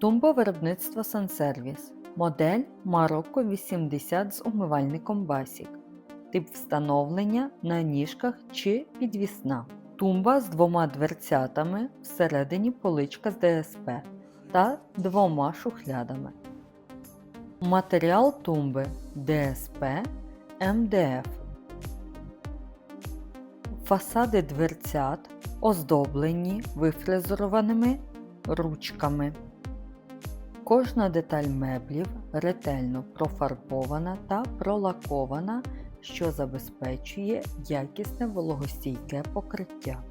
Тумба виробництва Сансервіс. Модель Марокко 80 з умивальником Basic. Тип встановлення на ніжках чи підвісна. Тумба з двома дверцятами, всередині поличка з ДСП та двома шухлядами. Матеріал тумби ДСП МДФ. Фасади дверцят оздоблені вифрезерованими ручками. Кожна деталь меблів ретельно профарбована та пролакована, що забезпечує якісне вологостійке покриття.